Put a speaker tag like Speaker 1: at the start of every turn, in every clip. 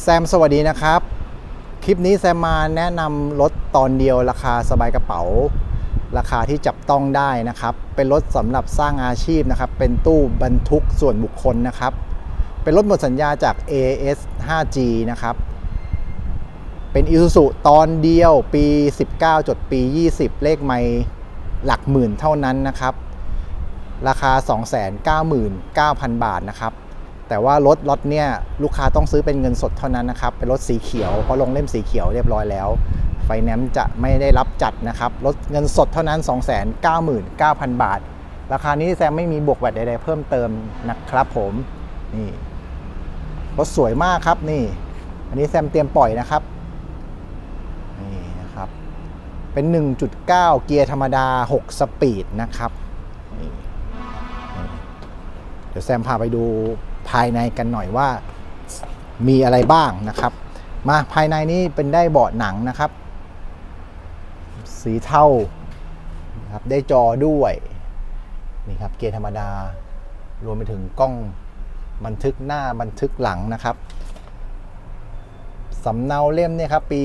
Speaker 1: แซมสวัสดีนะครับ คลิปนี้แซมมาแนะนำรถตอนเดียวราคาสบายกระเป๋า ราคาที่จับต้องได้นะครับ เป็นรถสำหรับสร้างอาชีพนะครับ เป็นตู้บรรทุกส่วนบุคคลนะครับ เป็นรถหมดสัญญาจาก AS 5G นะครับ เป็น Isuzu ตอนเดียวปี 19 จดปี 20 เลขไม่หลักหมื่นเท่านั้นนะครับ ราคา 299,000 บาทนะครับ แต่ว่ารถรถเนี่ยลูกค้าต้องซื้อเป็นเงินสดเท่านั้นนะครับเป็นรถสีเขียวเพราะลงเล่มสีเขียวเรียบร้อยแล้ว ไฟแนนซ์จะไม่ได้รับจัดนะครับรถเงินสดเท่านั้น 299,000 บาท ราคานี้แซมไม่มีบวกแวดใดๆเพิ่มเติมนะครับผมนี่รถสวยมากครับนี่ อันนี้แซมเตรียมปล่อยนะครับนี่นะครับ เป็น 1.9 เกียร์ธรรมดา 6 สปีดนะครับนี่เดี๋ยวแซมพาไปดู ภายในกันหน่อยว่ามีอะไรบ้างนะครับ มาภายในนี้เป็นได้เบาะหนังนะครับ สีเทาครับได้จอด้วยนี่ครับเกียร์ธรรมดา รวมไปถึงกล้องบันทึกหน้าบันทึกหลังนะครับสำเนาเล่มเนี่ยครับปี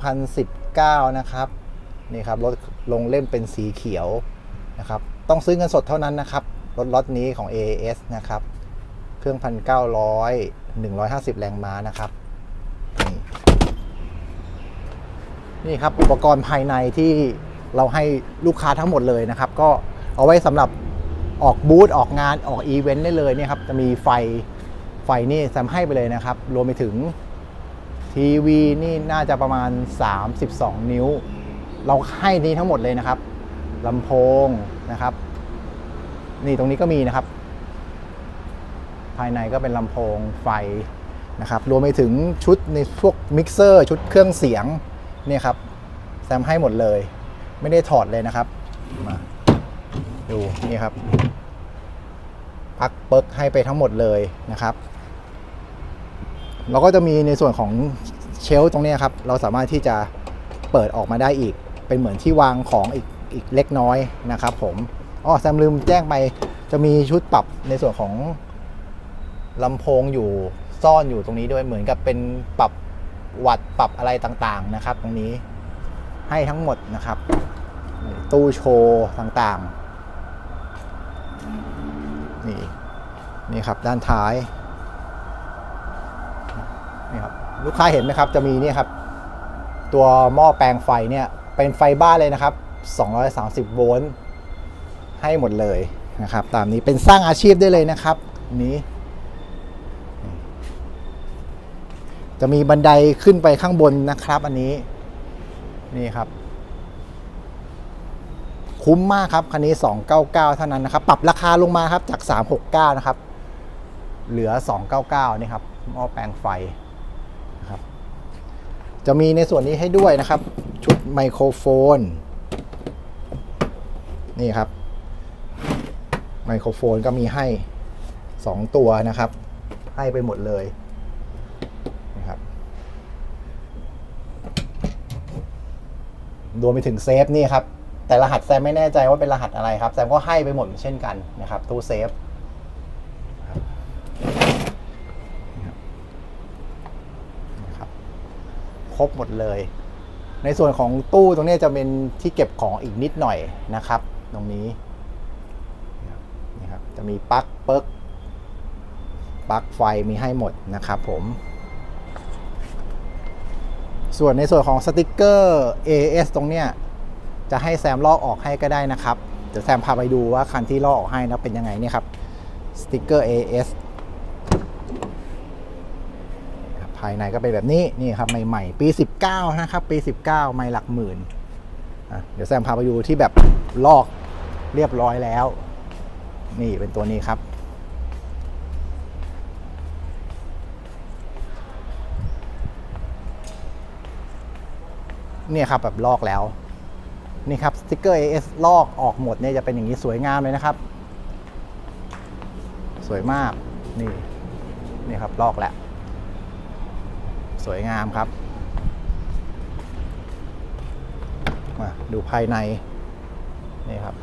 Speaker 1: 2019 นะครับนี่ครับรถลงเล่มเป็นสีเขียวนะครับ ต้องซื้อเงินสดเท่านั้นนะครับ รถล็อตนี้ของ AAS นะครับ เครื่อง1,900 150แรงม้านะครับ นี่นี่ครับอุปกรณ์ภายในที่เราให้ลูกค้าทั้งหมดเลยนะครับ ก็เอาไว้สำหรับออกบูธออกงานออกอีเวนต์ได้เลยเนี่ยครับจะมีไฟไฟนี่แซมให้ไปเลยนะครับ รวมไปถึงทีวีนี่น่าจะประมาณ 32 นิ้ว เราให้นี้ทั้งหมดเลยนะครับลำโพงนะครับ นี่ตรงนี้ก็มีนะครับ ภายในก็เป็นลำโพงไฟนะครับรวมไปถึงชุดในพวกมิกเซอร์ชุดเครื่องเสียงเนี่ยครับแซมให้หมดเลย ไม่ได้ถอดเลยนะครับมาดูนี่ครับปักเปิกให้ไปทั้งหมดเลยนะครับเราก็จะมีในส่วนของเชลตรงนี้ครับเราสามารถที่จะเปิดออกมาได้อีก เป็นเหมือนที่วางของอีกอีกเล็กน้อยนะครับ ผมอ๋อแซมลืมแจ้งไปจะมีชุดปรับในส่วนของ ลำโพงอยู่ซ่อนอยู่ตรงนี้ด้วยเหมือนกับเป็นปรับวัดปรับอะไรต่างๆนะครับ ตรงนี้ให้ทั้งหมดนะครับ ตู้โชว์ต่างๆ นี่นี่ครับด้านท้ายนี่ครับลูกค้าเห็นไหมครับจะมีนี่ครับ ตัวหม้อแปลงไฟเนี่ยเป็นไฟบ้านเลยนะครับ 230 โวลต์ให้หมดเลยนะครับ ตามนี้เป็นสร้างอาชีพได้เลยนะครับอัน จะมีบันไดขึ้นไปข้างบนนะครับ อันนี้นี่ครับ คุ้มมากครับคันนี้ 299 เท่านั้นนะครับ ปรับราคาลงมาครับจาก 369 นะครับ เหลือ 299 นี่ครับหม้อแปลงไฟนะครับ จะมีในส่วนนี้ให้ด้วยนะครับ ชุดไมโครโฟน นี่ครับ ไมโครโฟนก็มีให้ 2 ตัวนะครับ ให้ไปหมดเลยนะครับ รวมไปถึงเซฟนี่ครับ แต่รหัสแซมไม่แน่ใจว่าเป็นรหัสอะไรครับ แซมก็ให้ไปหมดเช่นกันนะครับ ตู้เซฟครับครบหมดเลย ในส่วนของตู้ตรงนี้จะเป็นที่เก็บของอีกนิดหน่อยนะครับ ตรงนี้นี่ครับจะมีปลั๊กเปิกปลั๊กไฟมีให้หมดนะครับผม ส่วนในส่วนของสติกเกอร์ AS ตรงเนี้ยจะให้แซมลอกออกให้ก็ได้นะครับ เดี๋ยวแซมพาไปดูว่าคันที่ลอกออกให้นะเป็นยังไงนี่ครับสติกเกอร์ AS ภายในก็เป็นแบบนี้นี่ครับใหม่ๆ ปี 19 นะครับปี 19 ไม่หลักหมื่นเดี๋ยวแซมพาไปดูที่แบบลอกเรียบร้อยแล้ว นี่เป็นตัวนี้ครับ เนี่ยครับแบบลอกแล้วนี่ครับสติกเกอร์ AS ลอกออกหมดเนี่ยจะเป็นอย่างนี้สวยงามเลยนะครับ สวยมากนี่นี่ครับลอกแล้ว สวยงามครับมาดูภายในนี่ครับ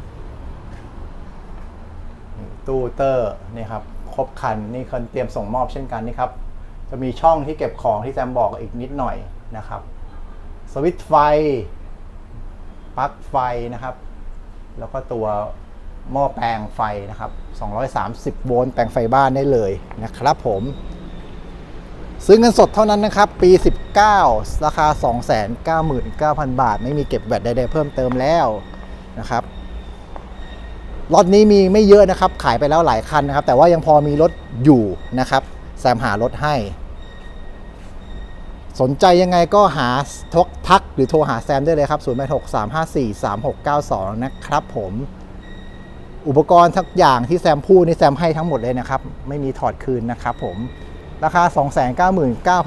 Speaker 1: ตู้เตอร์นี่ครับครบคันนี่คนเตรียมส่งมอบเช่นกันนี่ครับจะมีช่องที่เก็บของที่แซมบอกอีกนิดหน่อยนะครับ สวิตช์ไฟ ปลั๊กไฟนะครับ แล้วก็ตัวหม้อแปลงไฟนะครับ 230 โวลต์แปลงไฟบ้านได้เลยนะครับผม ซื้อเงินสดเท่านั้นนะครับ ปี 19 ราคา 299,000 บาท ไม่มีเก็บแบตใดๆเพิ่มเติมแล้วนะครับรถนี้มีไม่เยอะนะครับ ขายไปแล้วหลายคันนะครับ แต่ว่ายังพอมีรถอยู่นะครับ แซมหารถให้ สนใจยังไงก็หาทกทักหรือโทรหาแซมได้เลยครับ0 8 6 3 5 4 3 6 9 2 นะครับผม อุปกรณ์ทุกอย่างที่แซมพูดนี่แซมให้ทั้งหมดเลยนะครับ ไม่มีถอดคืนนะครับผม ราคา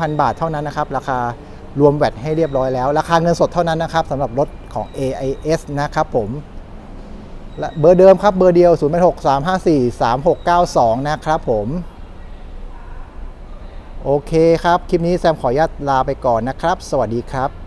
Speaker 1: 299,000 บาทเท่านั้นนะครับ ราคารวมแวตให้เรียบร้อยแล้ว ราคาเงินสดเท่านั้นนะครับสำหรับรถของ AIS นะครับผมเบอร์เดิมครับเบอร์เดียว 0 8 6 3 5 4 3 6 9 2 นะครับผม โอเคครับ คลิปนี้แซมขออนุญาตลาไปก่อนนะครับ สวัสดีครับ